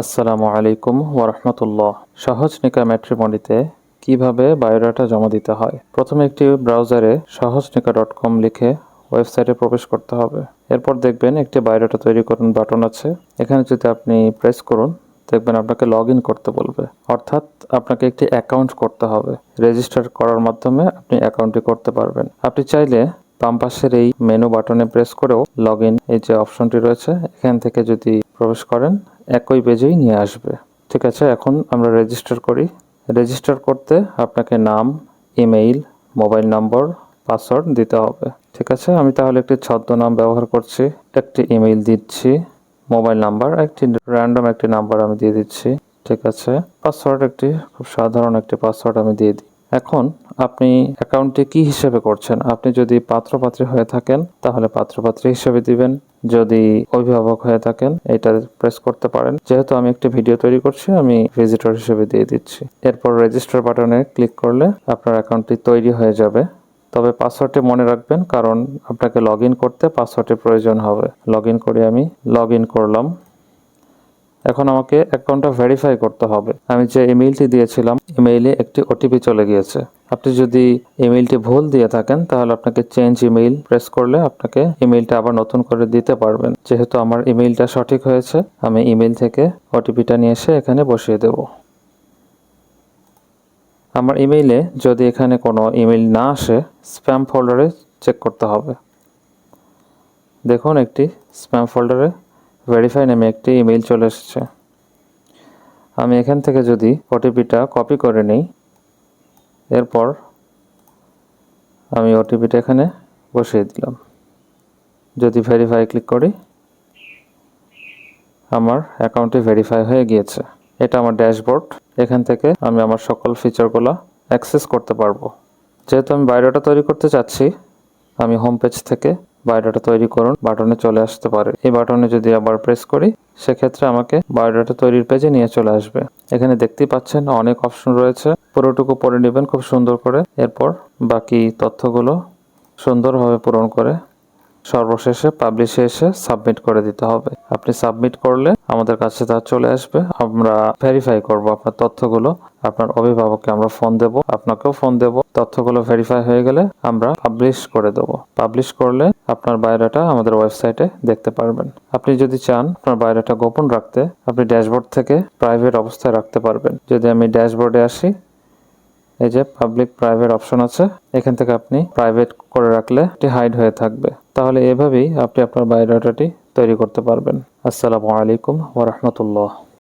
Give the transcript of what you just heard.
আসসালামু আলাইকুম ওরহমতুল্লাহ সহজ নিকা ম্যাট্রিমনিতে কীভাবে বায়োডাটা জমা দিতে হয়? প্রথমে একটি ব্রাউজারে সহজ নিকা ডট কম লিখে ওয়েবসাইটে প্রবেশ করতে হবে। এরপর দেখবেন একটি বায়োডাটা তৈরি করুন বাটন আছে। এখানে যদি আপনি প্রেস করুন, দেখবেন আপনাকে লগ করতে বলবে। অর্থাৎ আপনাকে একটি অ্যাকাউন্ট করতে হবে। রেজিস্টার করার মাধ্যমে আপনি অ্যাকাউন্টটি করতে পারবেন। আপনি চাইলে বাম পাশের এই মেনু বাটনে প্রেস করেও লগ এই যে অপশনটি রয়েছে, এখান থেকে যদি প্রবেশ করেন, একই পেজেই নিয়ে আসবে। ঠিক আছে, এখন আমরা রেজিস্টার করি। রেজিস্টার করতে আপনাকে নাম ইমেইল মোবাইল নম্বর পাসওয়ার্ড দিতে হবে। ঠিক আছে, আমি তাহলে একটি ছদ্মনাম ব্যবহার করছি। একটি ইমেইল দিচ্ছি মোবাইল নাম্বার একটি র্যান্ডম একটি নাম্বার আমি দিয়ে দিচ্ছি। ঠিক আছে পাসওয়ার্ড একটি, খুব সাধারণ একটি পাসওয়ার্ড আমি দিয়ে দিই। এখন আপনি অ্যাকাউন্টটি কি হিসেবে করছেন? আপনি যদি পাত্রপাত্রী হয়ে থাকেন, তাহলে পাত্রপাত্রী হিসেবে দিবেন। যদি অভিভাবক হয়ে থাকেন, এটা প্রেস করতে পারেন। যেহেতু আমি একটি ভিডিও তৈরি করছি, আমি ভিজিটর হিসেবে দিয়ে দিচ্ছি। এরপর রেজিস্টার বাটনে ক্লিক করলে আপনার অ্যাকাউন্টটি তৈরি হয়ে যাবে। তবে পাসওয়ার্ডটি মনে রাখবেন, কারণ আপনাকে লগ করতে পাসওয়ার্ডের প্রয়োজন হবে। লগ করে আমি লগ করলাম। এখন আমাকে অ্যাকাউন্টটা ভেরিফাই করতে হবে। আমি যে ইমেইলটি দিয়েছিলাম ইমেইলে একটি ওটিপি চলে গিয়েছে। আপনি যদি ইমেইলটি ভুল দিয়ে থাকেন, তাহলে আপনাকে চেঞ্জ ইমেইল প্রেস করলে আপনাকে ইমেইলটা আবার নতুন করে দিতে পারবেন। যেহেতু আমার ইমেইলটা সঠিক হয়েছে, আমি ইমেইল থেকে ওটিপিটা নিয়ে এসে এখানে বসিয়ে দেব। আমার ইমেইলে যদি এখানে কোনো ইমেইল না আসে স্প্যাম ফোল্ডারে চেক করতে হবে। দেখুন, একটি স্প্যাম ফোল্ডারে ভেরিফাই নামে একটি ইমেইল চলে এসেছে। আমি এখান থেকে যদি ওটিপিটা কপি করে নিই, এরপর আমি ওটিপিটা এখানে বসিয়ে দিলাম। যদি ভেরিফাই ক্লিক করি, আমার অ্যাকাউন্টটি ভেরিফাই হয়ে গিয়েছে। এটা আমার ড্যাশবোর্ড এখান থেকে আমি আমার সকল ফিচারগুলো অ্যাক্সেস করতে পারব। যেহেতু আমি বায়োডাটা তৈরি করতে চাচ্ছি, আমি হোম পেজ থেকে বায়োডাটা তৈরি করুন, বাটনে চলে আসতে পারে। এই বাটনে যদি আবার প্রেস করি, সেক্ষেত্রে আমাকে বায়োডাটা তৈরির পেজে নিয়ে চলে আসবে। এখানে দেখতেই পাচ্ছেন অনেক অপশন রয়েছে। পুরোটুকু পড়ে নেবেন খুব সুন্দর করে। এরপর বাকি তথ্যগুলো সুন্দরভাবে পূরণ করে সর্বশেষে পাবলিশে এসে সাবমিট করে দিতে হবে। আপনি সাবমিট করলে আমাদের কাছে তা চলে আসবে। আমরা ভেরিফাই করব আপনার তথ্যগুলো। আপনার অভিভাবককে আমরা ফোন দেব, আপনাকেও ফোন দেব। তথ্যগুলো ভেরিফাই হয়ে গেলে আমরা পাবলিশ করে দেব। পাবলিশ করলে আপনার বায়োডাটা আমাদের ওয়েবসাইটে দেখতে পারবেন। আপনি যদি চান আপনার বায়োডাটা গোপন রাখতে, আপনি ড্যাশবোর্ড থেকে প্রাইভেট অবস্থায় রাখতে পারবেন। যদি আমি ড্যাশবোর্ডে আসি, এই যে পাবলিক প্রাইভেট অপশন আছে, এখান থেকে আপনি প্রাইভেট করে রাখলে এটি হাইড হয়ে থাকবে। তাহলে এভাবেই আপনি আপনার বায়োডাটাটি তৈরি করতে পারবেন। আসসালামু আলাইকুম ওরহমতুল্লাহ